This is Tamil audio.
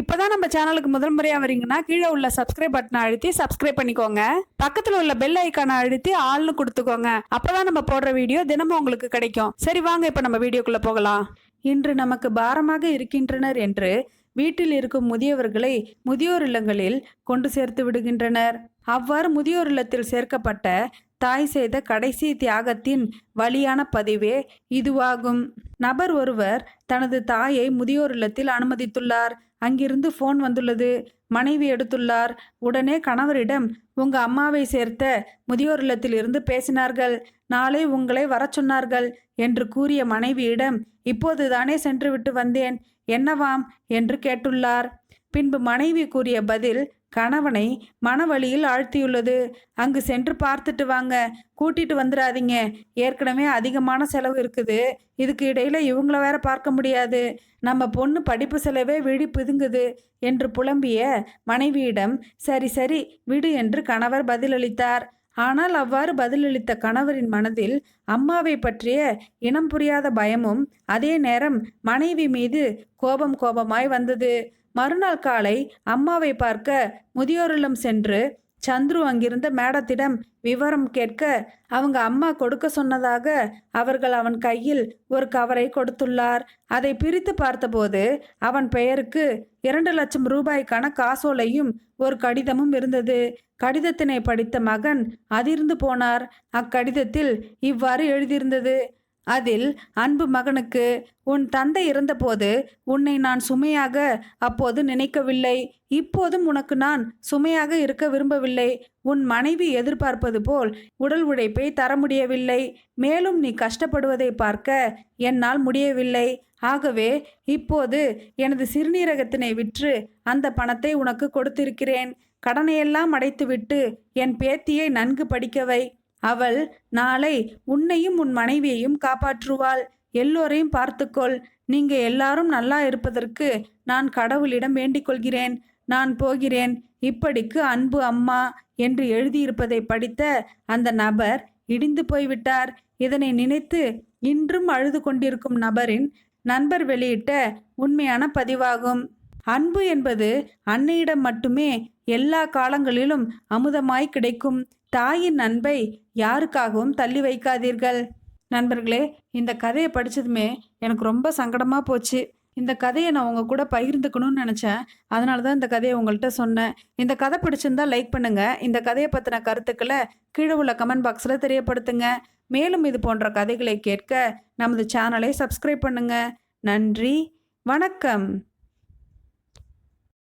இப்போதான் நம்ம சேனலுக்கு முதல் முறையாக வரீங்கன்னா கீழே உள்ள சப்ஸ்கிரைப் பட்டனை அழுத்தி சப்ஸ்கிரைப் பண்ணிக்கோங்க. பக்கத்தில் உள்ள பெல் ஐக்கானை அழுத்தி ஆள்னு கொடுத்துக்கோங்க. அப்போதான் நம்ம போடுற வீடியோ தினமும் உங்களுக்கு கிடைக்கும். சரி வாங்க இப்போ நம்ம வீடியோக்குள்ளே போகலாம். இன்று நமக்கு பாரமாக இருக்கின்றனர் என்று வீட்டில் இருக்கும் முதியவர்களை முதியோர் இல்லங்களில் கொண்டு சேர்த்து விடுகின்றனர். அவ்வாறு முதியோர் இல்லத்தில் சேர்க்கப்பட்ட தாய் செய்த கடைசி தியாகத்தின் வழியான பதிவே இதுவாகும். நபர் ஒருவர் தனது தாயை முதியோர் இல்லத்தில் அனுமதித்துள்ளார். அங்கிருந்து ஃபோன் வந்துள்ளது. மனைவி எடுத்துள்ளார். உடனே கணவரிடம் உங்க அம்மாவை சேர்த்த முதியோர் இல்லத்தில் இருந்து பேசினார்கள். நாளை உங்களை வரச் சொன்னார்கள் என்று கூறிய மனைவியிடம் இப்போதுதானே சென்று விட்டு வந்தேன். என்னவாம்? என்று கேட்டுள்ளார். பின்பு மனைவி கூறிய பதில் கணவனை மனவழியில் ஆழ்த்தியுள்ளது. அங்கு சென்று பார்த்துட்டு வாங்க. கூட்டிட்டு வந்துடாதீங்க. ஏற்கனவே அதிகமான செலவு இருக்குது. இதுக்கு இடையில இவங்கள வேற பார்க்க முடியாது. நம்ம பொண்ணு படிப்பு செலவே விழி பிதுங்குது என்று புலம்பிய மனைவியிடம் சரி சரி விடு என்று கணவர் பதிலளித்தார். ஆனால் அவ்வாறு பதிலளித்த கணவரின் மனதில் அம்மாவை பற்றிய இனம் புரியாத பயமும் அதே நேரம் மனைவி மீது கோபம் கோபமாய் வந்தது. மறுநாள் காலை அம்மாவை பார்க்க முதியோரிலும் சென்று சந்துரு அங்கிருந்த மேடத்திடம் விவரம் கேட்க அவங்க அம்மா கொடுக்க சொன்னதாக அவர்கள் அவன் கையில் ஒரு கவரை கொடுத்துள்ளார். அதை பிரித்து பார்த்தபோது அவன் பெயருக்கு இரண்டு லட்சம் ரூபாய்க்கான காசோலையும் ஒரு கடிதமும் இருந்தது. கடிதத்தினை படித்த மகன் அதிர்ந்து போனார். அக்கடிதத்தில் இவ்வாறு எழுதியிருந்தது. அதில் அன்பு மகனுக்கு உன் தந்தை இருந்தபோது உன்னை நான் சுமையாக அப்போது நினைக்கவில்லை. இப்போதும் உனக்கு நான் சுமையாக இருக்க விரும்பவில்லை. உன் மனைவி எதிர்பார்ப்பது போல் உடல் உழைப்பை தர முடியவில்லை. மேலும் நீ கஷ்டப்படுவதை பார்க்க என்னால் முடியவில்லை. ஆகவே இப்போது எனது சிறுநீரகத்தினை விற்று அந்த பணத்தை உனக்கு கொடுத்திருக்கிறேன். கடனையெல்லாம் அடைத்துவிட்டு என் பேத்தியை நன்கு படிக்கவை அவள் நாளை உன்னையும் உன் மனைவியையும் காப்பாற்றுவாள். எல்லோரையும் பார்த்துக்கொள். நீங்க எல்லாரும் நல்லா இருப்பதற்கு நான் கடவுளிடம் வேண்டிக் கொள்கிறேன் நான் போகிறேன். இப்படிக்கு அன்பு அம்மா என்று எழுதியிருப்பதை படித்த அந்த நபர் இடிந்து போய்விட்டார். இதனை நினைத்து இன்றும் அழுது கொண்டிருக்கும் நபரின் நண்பர் வெளியிட்ட உண்மையான பதிவாகும். அன்பு என்பது அன்னையிடம் மட்டுமே எல்லா காலங்களிலும் அமுதமாய் கிடைக்கும் தாயின் அன்பை யாருக்காகவும் தள்ளி வைக்காதீர்கள். நண்பர்களே இந்த கதையை படித்ததுமே எனக்கு ரொம்ப சங்கடமாக போச்சு. இந்த கதையை நான் உங்கள் கூட பகிர்ந்துக்கணும்னு நினச்சேன். அதனால தான் இந்த கதையை உங்கள்கிட்ட சொன்னேன். இந்த கதை பிடிச்சிருந்தா லைக் பண்ணுங்கள் இந்த கதையை பற்றின கருத்துக்களை கீழே உள்ள கமெண்ட் பாக்ஸில் தெரியப்படுத்துங்க. மேலும் இது போன்ற கதைகளை கேட்க நமது சேனலை சப்ஸ்கிரைப் பண்ணுங்கள் நன்றி. வணக்கம்.